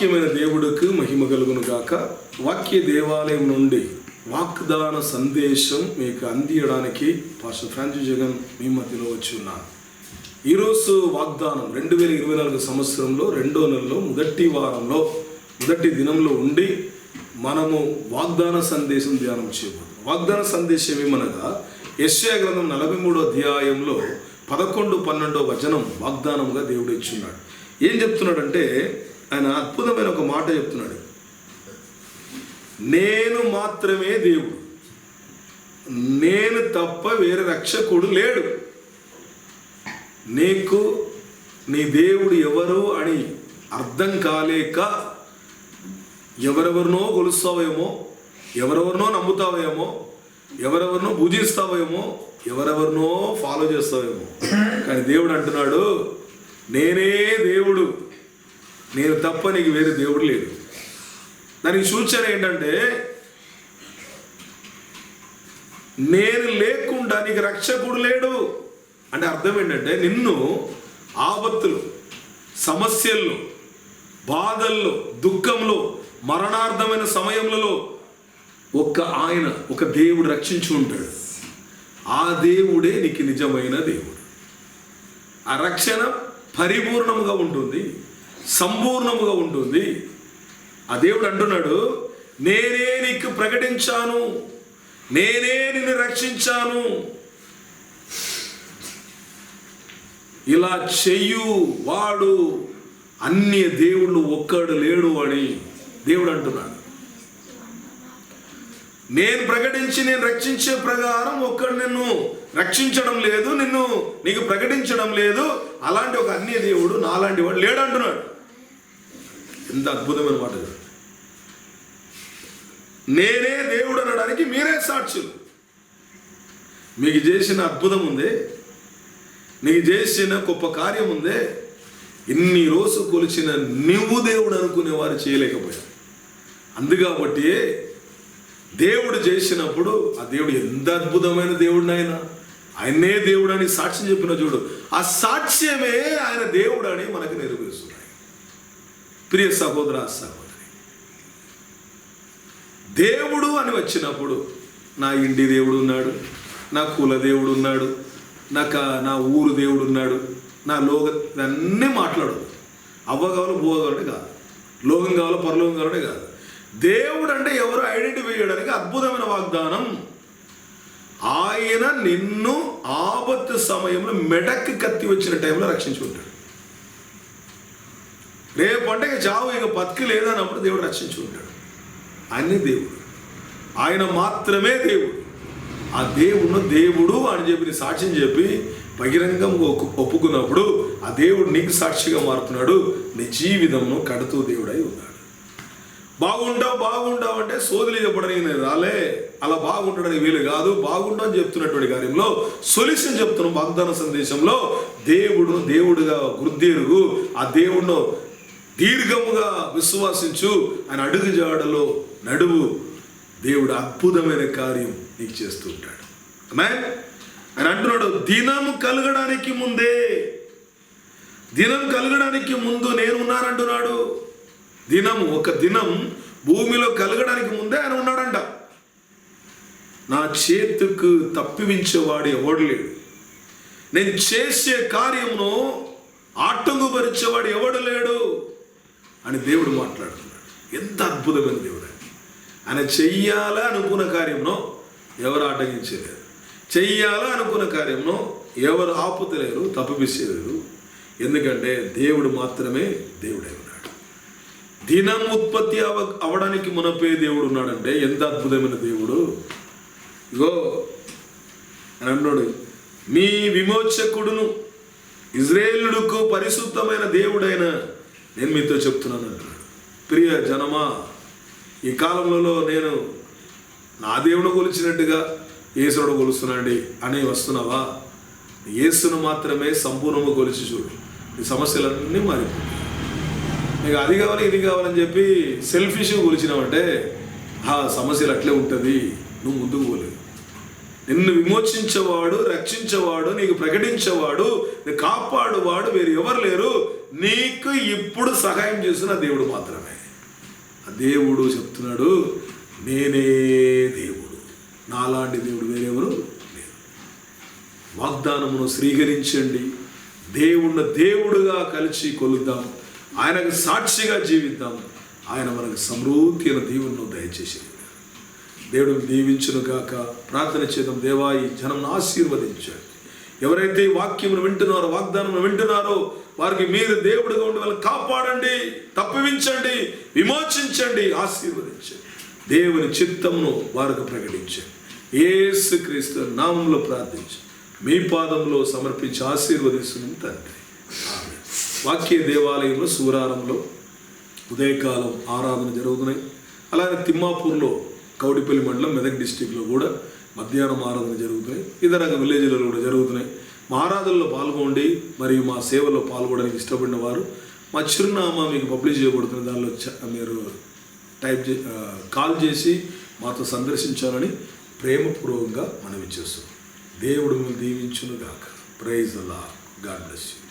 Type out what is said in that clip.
వాక్యమైన దేవుడికి మహిమ కలుగును గాక. వాక్య దేవాలయం నుండి వాగ్దాన సందేశం మీకు అందియడానికి పాస్టర్ ఫ్రాన్సిస్ జగన్ మీ మధ్యలో వచ్చి ఉన్నాను ఈరోజు వాగ్దానం రెండు వేల ఇరవై నాలుగు సంవత్సరంలో రెండో నెలలో మొదటి వారంలో మొదటి దినంలో ఉండి మనము వాగ్దాన సందేశం ధ్యానం చేయబోతున్నాం. వాగ్దాన సందేశం ఏమనగా యశ్యా గ్రంథం నలభై మూడో అధ్యాయంలో పదకొండు పన్నెండో వచనం వాగ్దానంగా దేవుడు ఇచ్చున్నాడు. ఏం చెప్తున్నాడంటే ఆయన అద్భుతమైన ఒక మాట చెప్తున్నాడు. నేను మాత్రమే దేవుడు. నేను తప్ప వేరే రక్షకుడు లేడు. నీకు నీ దేవుడు ఎవరు అని అర్థం కాలేక ఎవరెవరినో కొలుస్తావేమో ఎవరెవరినో నమ్ముతావేమో ఎవరెవరినో పూజిస్తావేమో ఎవరెవరినో ఫాలో చేస్తావేమో. కానీ దేవుడు అంటున్నాడు నేనే దేవుడు. నేను తప్ప నీకు వేరే దేవుడు లేడు దానికి సూచన ఏంటంటే నేను లేకుండా నీకు రక్షకుడు లేడు. అంటే అర్థం ఏంటంటే నిన్ను ఆపత్తులు సమస్యల్లో బాధల్లో దుఃఖంలో మరణార్థమైన సమయంలో ఒక్క ఆయన ఒక దేవుడు రక్షించి ఉంటాడు. ఆ దేవుడే నీకు నిజమైన దేవుడు. ఆ రక్షణ పరిపూర్ణముగా ఉంటుంది. సంపూర్ణముగా ఉంటుంది. ఆ దేవుడు అంటున్నాడు నేనే నీకు ప్రకటించాను నేనే నిన్ను రక్షించాను. ఇలా చెయ్యు వాడు అన్ని దేవుళ్ళు ఒక్కడు లేడు అని దేవుడు అంటున్నాడు. నేను ప్రకటించి నేను రక్షించే ప్రకారం ఒక్కడు నిన్ను రక్షించడం లేదు నిన్ను నీకు ప్రకటించడం లేదు. అలాంటి ఒక అన్య దేవుడు నాలాంటి వాడు లేడు అంటున్నాడు. ఎంత అద్భుతమైన మాట నేనే దేవుడు అనడానికి మీరే సాక్షులు. మీకు చేసిన అద్భుతం ఉంది. నీకు చేసిన గొప్ప కార్యం ఉందే. ఇన్ని రోజు కొలిచిన నువ్వు దేవుడు అనుకునే వారు చేయలేకపోయారు. అందుకాబట్టి దేవుడు చేసినప్పుడు ఆ దేవుడు ఎంత అద్భుతమైన దేవుడు ఆయన ఆయనే దేవుడు అని సాక్ష్యం చెప్పిన చూడు. ఆ సాక్ష్యమే ఆయన దేవుడు అని మనకు నెరవేరుస్తుంది. ప్రియ సహోదర సహోదరి దేవుడు అని వచ్చినప్పుడు నా ఇంటి దేవుడు ఉన్నాడు నా కుల దేవుడు ఉన్నాడు నాక నా ఊరు దేవుడు ఉన్నాడు నా లోక ఇవన్నీ మాట్లాడు. అవ్వ కావాలి బువ్వ కావాలంటే కాదు. లోకం కావాలో పరలోకం కావాలంటే కాదు. దేవుడు అంటే ఎవరు ఐడెంటిఫై చేయడానికి అద్భుతమైన వాగ్దానం. ఆయన నిన్ను ఆపత్తు సమయంలో మెడక్కి కత్తి వచ్చిన టైంలో రక్షించుకుంటాడు. రేపు అంటే ఇక చావు ఇక బతికి లేదన్నప్పుడు దేవుడు రక్షించుకుంటాడు ఆయనే దేవుడు. ఆయన మాత్రమే దేవుడు. ఆ దేవుడు దేవుడు అని చెప్పి నీ సాక్ష్యం చెప్పి బహిరంగంగా ఒప్పుకున్నప్పుడు ఆ దేవుడు నీకు సాక్షిగా మారుతున్నాడు. నీ జీవితంను కడుతూ దేవుడై ఉన్నాడు. బాగుంటావు బాగుంటావు అంటే సోదిలి చెప్పడానికి నేను రాలే. అలా బాగుండడానికి వీలు కాదు. బాగుంటావు అని చెప్తున్నటువంటి కార్యంలో సొల్యూషన్ చెప్తున్నాం వాగ్దాన సందేశంలో దేవుడు దేవుడుగా గుర్తెరుగు ఆ దేవుడు దీర్ఘముగా విశ్వాసించు ఆయన అడుగు జాడలో నడువు దేవుడు అద్భుతమైన కార్యం నీకు చేస్తూ ఉంటాడు. Amen? ఆయన అంటున్నాడు దినము కలగడానికి ముందే దినం కలగడానికి ముందు నేను ఉన్నానంటున్నాడు. దినం ఒక దినం భూమిలో కలగడానికి ముందే ఆయన ఉన్నాడంట. నా చేతుకు తప్పివించేవాడు ఎవడు లేడు. నేను చేసే కార్యమును ఆటంకుపరిచేవాడు ఎవడు లేడు. అని దేవుడు మాట్లాడుతున్నాడు. ఎంత అద్భుతమైన దేవుడు ఆయన. ఆయన చెయ్యాలా అనుకున్న కార్యంలో ఎవరు ఆటగించలేరు చెయ్యాలా అనుకున్న కార్యంలో ఎవరు ఆపుతలేరు తప్పిపిస్తలేరు ఎందుకంటే దేవుడు మాత్రమే దేవుడై ఉన్నాడు. దినం ఉత్పత్తి అవ అవడానికి మునపే దేవుడు ఉన్నాడంటే ఎంత అద్భుతమైన దేవుడు. ఇగో అని అన్నాడు మీ విమోచకుడును ఇజ్రాయేలుడుకు పరిశుద్ధమైన దేవుడైన నేను మీతో చెప్తున్నాను అంటున్నాడు. ప్రియ జనమా ఈ కాలంలో నేను నా దేవుడు కొలిచినట్టుగా యేసుడు కొలుస్తున్నాండి అని వస్తున్నావా? యేసును మాత్రమే సంపూర్ణంగా కొలిచి చూడు. ఈ సమస్యలన్నీ మారిపోయి నీకు అది కావాలి ఇది కావాలని చెప్పి సెల్ఫిష్గా కొలిచినావంటే ఆ సమస్యలు అట్లే ఉంటుంది. నువ్వు ముందుకు పోలేదు. నిన్ను విమోచించేవాడు రక్షించేవాడు నీకు ప్రకటించేవాడు నీకు కాపాడువాడు వేరు ఎవరు లేరు. నీకు ఇప్పుడు సహాయం చేసిన దేవుడు మాత్రమే. ఆ దేవుడు చెప్తున్నాడు నేనే దేవుడు. నాలాంటి దేవుడు వేరెవరు లేరు. వాగ్దానమును స్వీకరించండి. దేవుణ్ణి దేవుడుగా కలిసి కొలుద్దాం. ఆయనకు సాక్షిగా జీవిద్దాం. ఆయన మనకు సమృద్ధి అయిన దీవులను దయచేసి. దేవుడు దీవించును గాక. ప్రార్థన చేద్దాం. దేవా ఈ జనం ఆశీర్వదించాడు. ఎవరైతే ఈ వాక్యమును వింటున్నారో వాగ్దానమును వింటున్నారో వారికి మీరు దేవుడిగా ఉండి వాళ్ళని కాపాడండి తప్పివించండి విమోచించండి ఆశీర్వదించండి. దేవుని చిత్తమును వారికి ప్రకటించండి. ఏసు క్రీస్తు నామంలో ప్రార్థించి మీ పాదంలో సమర్పించి ఆశీర్వదిస్తున్నాం తండ్రి. వాక్య దేవాలయంలో సూరారంలో ఉదయకాలం ఆరాధన జరుగుతున్నాయి. అలాగే తిమ్మాపూర్లో కౌడిపల్లి మండలం మెదక్ డిస్టిక్లో కూడా మధ్యాహ్నం ఆరాధన జరుగుతున్నాయి. ఇతర విలేజ్లలో కూడా జరుగుతున్నాయి. మా ఆరాధనలో పాల్గొండి మరియు మా సేవలో పాల్గొనడానికి ఇష్టపడిన వారు మా చిరునామా మీకు పబ్లిష్ చేయబడుతుంది దానిలో మీరు టైప్ చే కాల్ చేసి మాతో సందర్శించాలని ప్రేమపూర్వకంగా మనవి చేస్తున్నాం దేవుడు మిమ్మల్ని దీవించును గాక ప్రైజ్ అలా గాడ్ బ్లెస్ యూ